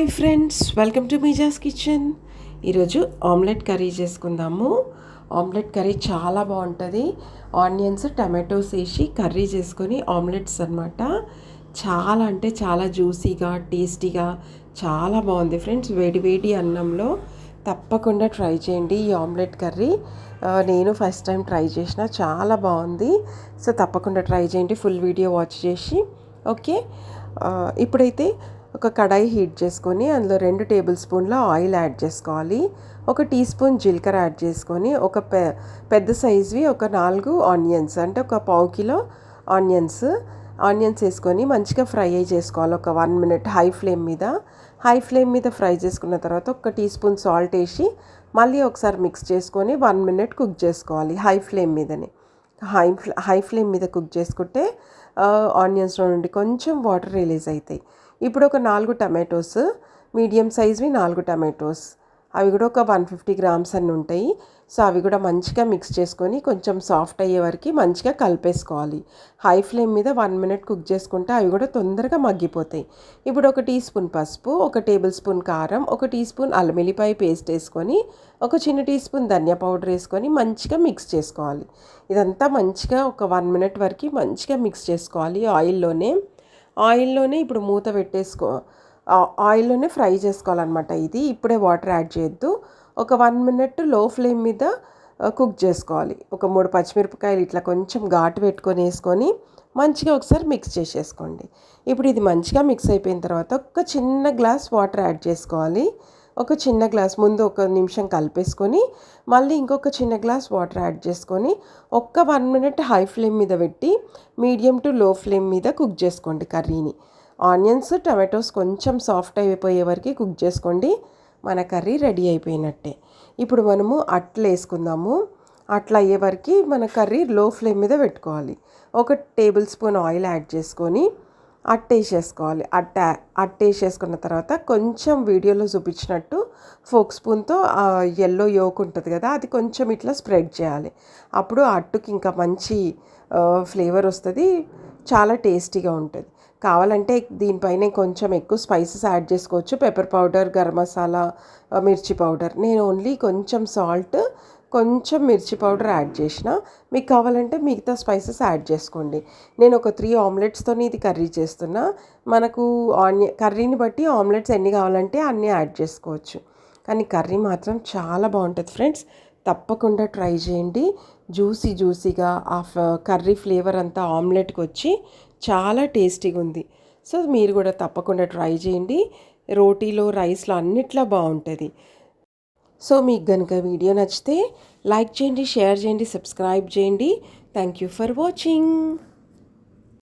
Hi friends welcome to Meeja's kitchen. ఈరోజు omelette curry చేసుకుందాము. Omelette curry చాలా బాగుంటుంది. ఆనియన్స్ టమాటోస్ వేసి కర్రీ చేసుకొని ఆమ్లెట్స్ అనమాట చాలా అంటే చాలా జ్యూసీగా టేస్టీగా చాలా బాగుంది ఫ్రెండ్స్. వేడి వేడి అన్నంలో తప్పకుండా ట్రై చేయండి ఈ ఆమ్లెట్ కర్రీ. నేను ఫస్ట్ టైం ట్రై చేసిన చాలా బాగుంది. సో తప్పకుండా ట్రై చేయండి ఫుల్ వీడియో వాచ్ చేసి. ఓకే? ఇప్పుడైతే ఒక కడాయి హీట్ చేసుకొని అందులో రెండు టేబుల్ స్పూన్ల ఆయిల్ యాడ్ చేసుకోవాలి. ఒక టీ స్పూన్ జీలకర్ర యాడ్ చేసుకొని ఒక పె పెద్ద సైజువి ఒక నాలుగు ఆనియన్స్ అంటే ఒక పావు కిలో ఆనియన్స్. ఆనియన్స్ వేసుకొని మంచిగా ఫ్రై అయ్యి చేసుకోవాలి ఒక వన్ మినిట్ హై ఫ్లేమ్ మీద. హై ఫ్లేమ్ మీద ఫ్రై చేసుకున్న తర్వాత ఒక టీ స్పూన్ సాల్ట్ వేసి మళ్ళీ ఒకసారి మిక్స్ చేసుకొని వన్ మినిట్ కుక్ చేసుకోవాలి హై ఫ్లేమ్ మీదనే. హై ఫ్లే హై ఫ్లేమ్ మీద కుక్ చేసుకుంటే ఆనియన్స్లో నుండి కొంచెం వాటర్ రిలీజ్ అవుతాయి. ఇప్పుడు ఒక నాలుగు టమాటోస్ మీడియం సైజ్వి నాలుగు టమాటోస్. అవి కూడా ఒక వన్ ఫిఫ్టీ గ్రామ్స్ అన్నీ ఉంటాయి. సో అవి కూడా మంచిగా మిక్స్ చేసుకొని కొంచెం సాఫ్ట్ అయ్యే వరకు మంచిగా కలిపేసుకోవాలి. హై ఫ్లేమ్ మీద వన్ మినిట్ కుక్ చేసుకుంటే అవి కూడా తొందరగా మగ్గిపోతాయి. ఇప్పుడు ఒక టీ స్పూన్ పసుపు ఒక టేబుల్ స్పూన్ కారం ఒక టీ స్పూన్ అల్లమిల్లిపాయ పేస్ట్ వేసుకొని ఒక చిన్న టీ స్పూన్ ధనియా పౌడర్ వేసుకొని మంచిగా మిక్స్ చేసుకోవాలి. ఇదంతా మంచిగా ఒక వన్ మినిట్ వరకు మంచిగా మిక్స్ చేసుకోవాలి ఆయిల్లోనే. ఆయిల్లోనే ఇప్పుడు మూత పెట్టేసుకో ఆయిల్లోనే ఫ్రై చేసుకోవాలన్నమాట ఇది. ఇప్పుడే వాటర్ యాడ్ చేయొద్దు. ఒక వన్ మినిట్లో ఫ్లేమ్ మీద కుక్ చేసుకోవాలి. ఒక మూడు పచ్చిమిరపకాయలు ఇట్లా కొంచెం ఘాటు పెట్టుకొని వేసుకొని మంచిగా ఒకసారి మిక్స్ చేసేసుకోండి. ఇప్పుడు ఇది మంచిగా మిక్స్ అయిపోయిన తర్వాత ఒక చిన్న గ్లాస్ వాటర్ యాడ్ చేసుకోవాలి. ఒక చిన్న గ్లాస్ ముందు ఒక నిమిషం కలిపేసుకొని మళ్ళీ ఇంకొక చిన్న గ్లాస్ వాటర్ యాడ్ చేసుకొని ఒక్క వన్ మినిట్ హై ఫ్లేమ్ మీద పెట్టి మీడియం టు లో ఫ్లేమ్ మీద కుక్ చేసుకోండి కర్రీని. ఆనియన్స్ టమాటోస్ కొంచెం సాఫ్ట్ అయిపోయే వరకు కుక్ చేసుకోండి. మన కర్రీ రెడీ అయిపోయినట్టే. ఇప్పుడు మనము అట్లు వేసుకుందాము. అట్లా అయ్యే వరకు మన కర్రీ లో ఫ్లేమ్ మీద పెట్టుకోవాలి. ఒక టేబుల్ స్పూన్ ఆయిల్ యాడ్ చేసుకొని అట్టేసేసుకోవాలి. అట్ట అట్టేసేసుకున్న తర్వాత కొంచెం వీడియోలో చూపించినట్టు ఫోక్ స్పూన్తో ఎల్లో యోక్ ఉంటుంది కదా అది కొంచెం ఇట్లా స్ప్రెడ్ చేయాలి. అప్పుడు అట్టుకి ఇంకా మంచి ఫ్లేవర్ వస్తుంది చాలా టేస్టీగా ఉంటుంది. కావాలంటే దీనిపైన కొంచెం ఎక్కువ స్పైసెస్ యాడ్ చేసుకోవచ్చు. పెప్పర్ పౌడర్ గరం మసాలా మిర్చి పౌడర్. నేను ఓన్లీ కొంచెం సాల్ట్ కొంచెం మిర్చి పౌడర్ యాడ్ చేసిన మీకు కావాలంటే మిగతా స్పైసెస్ యాడ్ చేసుకోండి. నేను ఒక త్రీ ఆమ్లెట్స్తో ఇది కర్రీ చేస్తున్నా. మనకు ఆనియన్ కర్రీని బట్టి ఆమ్లెట్స్ ఎన్ని కావాలంటే అన్నీ యాడ్ చేసుకోవచ్చు. కానీ కర్రీ మాత్రం చాలా బాగుంటుంది ఫ్రెండ్స్. తప్పకుండా ట్రై చేయండి. జ్యూసీ జ్యూసీగా ఆ కర్రీ ఫ్లేవర్ అంతా ఆమ్లెట్కి వచ్చి చాలా టేస్టీగా ఉంది. సో మీరు కూడా తప్పకుండా ట్రై చేయండి. రోటీలో రైస్లో అన్నిట్లో బాగుంటుంది. సో మీకు కనుక వీడియో నచ్చితే లైక్ చేయండి షేర్ చేయండి సబ్స్క్రైబ్ చేయండి. Thank you for watching